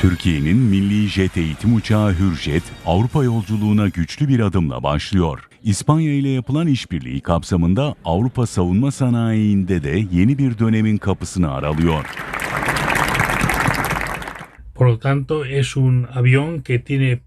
Türkiye'nin milli jet eğitim uçağı Hürjet, Avrupa yolculuğuna güçlü bir adımla başlıyor. İspanya ile yapılan işbirliği kapsamında Avrupa savunma sanayiinde de yeni bir dönemin kapısını aralıyor.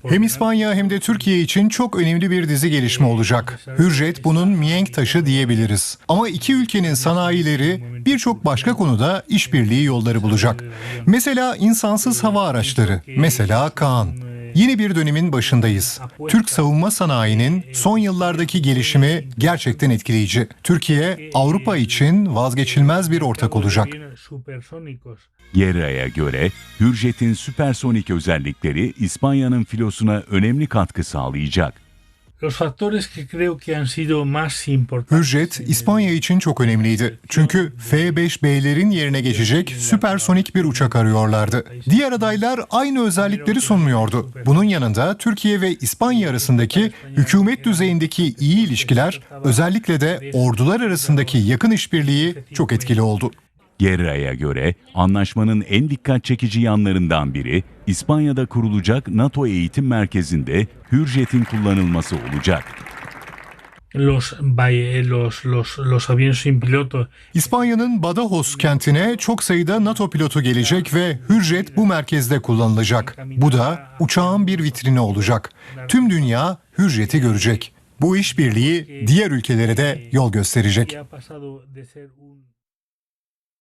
Hem İspanya hem de Türkiye için çok önemli bir dizi gelişme olacak. Hürjet bunun mihenk taşı diyebiliriz. Ama iki ülkenin sanayileri birçok başka konuda işbirliği yolları bulacak. Mesela insansız hava araçları, mesela Kaan. Yeni bir dönemin başındayız. Türk savunma sanayinin son yıllardaki gelişimi gerçekten etkileyici. Türkiye Avrupa için vazgeçilmez bir ortak olacak. Guerra'ya göre Hürjet'in süpersonik özellikleri İspanya'nın filosuna önemli katkı sağlayacak. Hürjet İspanya için çok önemliydi. Çünkü F-5B'lerin yerine geçecek süpersonik bir uçak arıyorlardı. Diğer adaylar aynı özellikleri sunmuyordu. Bunun yanında Türkiye ve İspanya arasındaki hükümet düzeyindeki iyi ilişkiler, özellikle de ordular arasındaki yakın işbirliği çok etkili oldu. Guerra'ya göre anlaşmanın en dikkat çekici yanlarından biri İspanya'da kurulacak NATO eğitim merkezinde Hürjet'in kullanılması olacak. Los, bay- los, los, los aviones sin piloto İspanya'nın Badajoz kentine çok sayıda NATO pilotu gelecek ve Hürjet bu merkezde kullanılacak. Bu da uçağın bir vitrini olacak. Tüm dünya Hürjet'i görecek. Bu işbirliği diğer ülkelere de yol gösterecek.